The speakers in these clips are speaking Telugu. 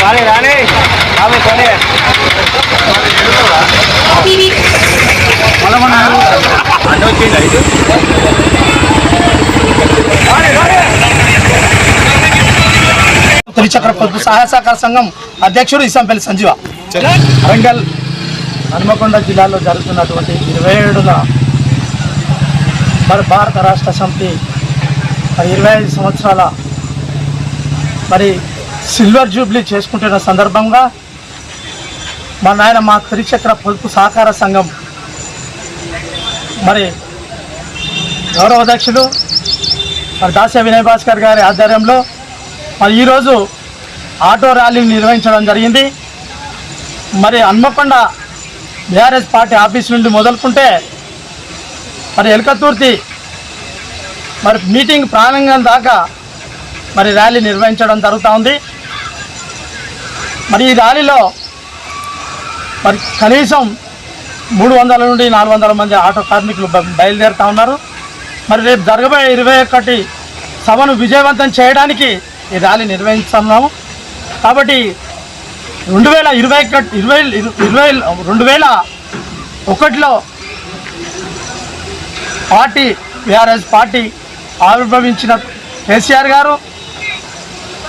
Vale, dale. Vamos con él. త్రిచక్ర పొదుపు సహాయ సహకార సంఘం అధ్యక్షుడు ఇసంపల్లి సంజీవ. వరంగల్ హనుమకొండ జిల్లాలో జరుగుతున్నటువంటి ఇరవై ఏడున మరి భారత రాష్ట్ర సమితి ఇరవై ఐదు సంవత్సరాల మరి సిల్వర్ జూబ్లీ చేసుకుంటున్న సందర్భంగా మా నాయన మా త్రిచక్ర పొదుపు సహకార సంఘం. మరి గౌరవ అధ్యక్షులు మరి దాస్య వినయ్ భాస్కర్ గారి ఆధ్వర్యంలో మరి ఈరోజు ఆటో ర్యాలీని నిర్వహించడం జరిగింది. మరి హన్మకొండ బీఆర్ఎస్ పార్టీ ఆఫీస్ నుండి మొదలుకుంటే మరి ఎలకతుర్తి మరి మీటింగ్ ప్రారంభం దాకా మరి ర్యాలీ నిర్వహించడం జరుగుతూ ఉంది. మరి ఈ ర్యాలీలో మరి కనీసం మూడు వందల నుండి నాలుగు వందల మంది ఆటో కార్మికులు బ- బయలుదేరుతా ఉన్నారు. మరి రేపు జరగబోయే ఇరవై ఒకటి సభను విజయవంతం చేయడానికి ఈ ర్యాలీ నిర్వహిస్తున్నాము. కాబట్టి రెండు వేల ఇరవై ఒకటి ఇరవై ఇరవై రెండు వేల ఒకటిలో పార్టీ బీఆర్ఎస్ పార్టీ ఆవిర్భవించిన కేసీఆర్ గారు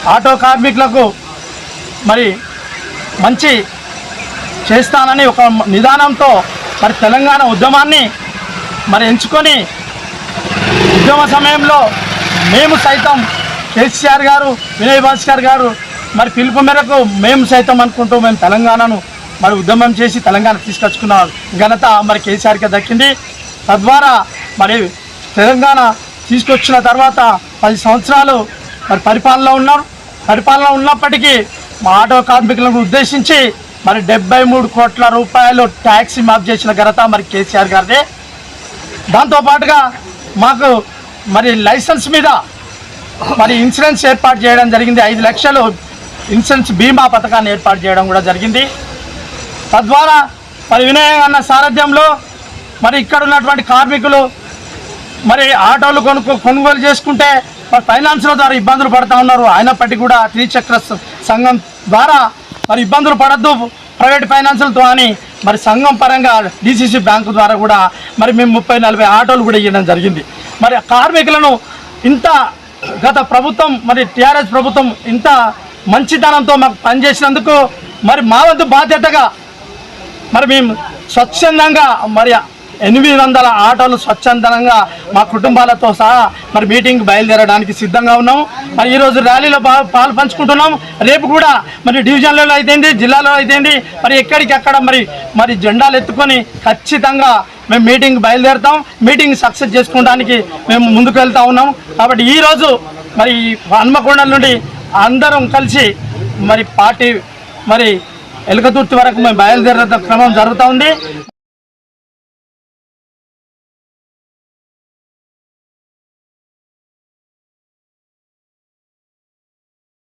ఆటో కార్మికులకు మరి మంచి చేస్తానని ఒక నిదానంతో మరి తెలంగాణ ఉద్యమాన్ని మరి ఎంచుకొని ఉద్యమ సమయంలో మేము సైతం కేసీఆర్ గారు వినయ్ భాస్కర్ గారు మరి పిలుపు మేరకు మేము సైతం అనుకుంటూ మేము తెలంగాణను మరి ఉద్యమం చేసి తెలంగాణ తీసుకొచ్చుకున్న ఘనత మరి కేసీఆర్కి దక్కింది. తద్వారా మరి తెలంగాణ తీసుకొచ్చిన తర్వాత పది సంవత్సరాలు మరి పరిపాలనలో ఉన్నారు పరిపాలన ఉన్నప్పటికీ మా ఆటో కార్మికులను ఉద్దేశించి మరి డెబ్బై మూడు కోట్ల రూపాయలు ట్యాక్సీ మాఫ్ చేసిన ఘనత మరి కేసీఆర్ గారిదే. దాంతోపాటుగా మాకు మరి లైసెన్స్ మీద మరి ఇన్సూరెన్స్ ఏర్పాటు చేయడం జరిగింది. ఐదు లక్షలు ఇన్సూరెన్స్ బీమా పథకాన్ని ఏర్పాటు చేయడం కూడా జరిగింది. తద్వారా మరి వినయ అన్న సారథ్యంలో మరి ఇక్కడ ఉన్నటువంటి కార్మికులు మరి ఆటోలు కొనుక్కో కొనుగోలు చేసుకుంటే మరి ఫైనాన్స్ల ద్వారా ఇబ్బందులు పడుతూ ఉన్నారు. అయినప్పటికీ కూడా త్రిచక్ర సంఘం ద్వారా మరి ఇబ్బందులు పడద్దు. ప్రైవేట్ ఫైనాన్సులతో అని మరి సంఘం పరంగా డిసిసి బ్యాంకు ద్వారా కూడా మరి మేము ముప్పై నలభై ఆటోలు కూడా ఇవ్వడం జరిగింది. మరి కార్మికులను ఇంత గత ప్రభుత్వం మరి టీఆర్ఎస్ ప్రభుత్వం ఇంత మంచితనంతో మాకు పనిచేసినందుకు మరి మా వద్ద బాధ్యతగా మరి మేము స్వచ్ఛందంగా మరి ఎనిమిది వందల ఆటోలు స్వచ్ఛందంగా మా కుటుంబాలతో సహా మరి మీటింగ్ బయలుదేరడానికి సిద్ధంగా ఉన్నాం. మరి ఈరోజు ర్యాలీలో పాలు పంచుకుంటున్నాం. రేపు కూడా మరి డివిజన్లలో అయితేంది జిల్లాలో అయితేంది మరి ఎక్కడికెక్కడ మరి మరి జెండాలు ఎత్తుకొని ఖచ్చితంగా మేము మీటింగ్ బయలుదేరుతాం. మీటింగ్ సక్సెస్ చేసుకోవడానికి మేము ముందుకు వెళ్తూ ఉన్నాం. కాబట్టి ఈరోజు మరి ఈ హన్మకొండ నుండి అందరం కలిసి మరి పార్టీ మరి ఎలుకతుర్తి వరకు మేము బయలుదేరే క్రమం జరుగుతూ ఉంది.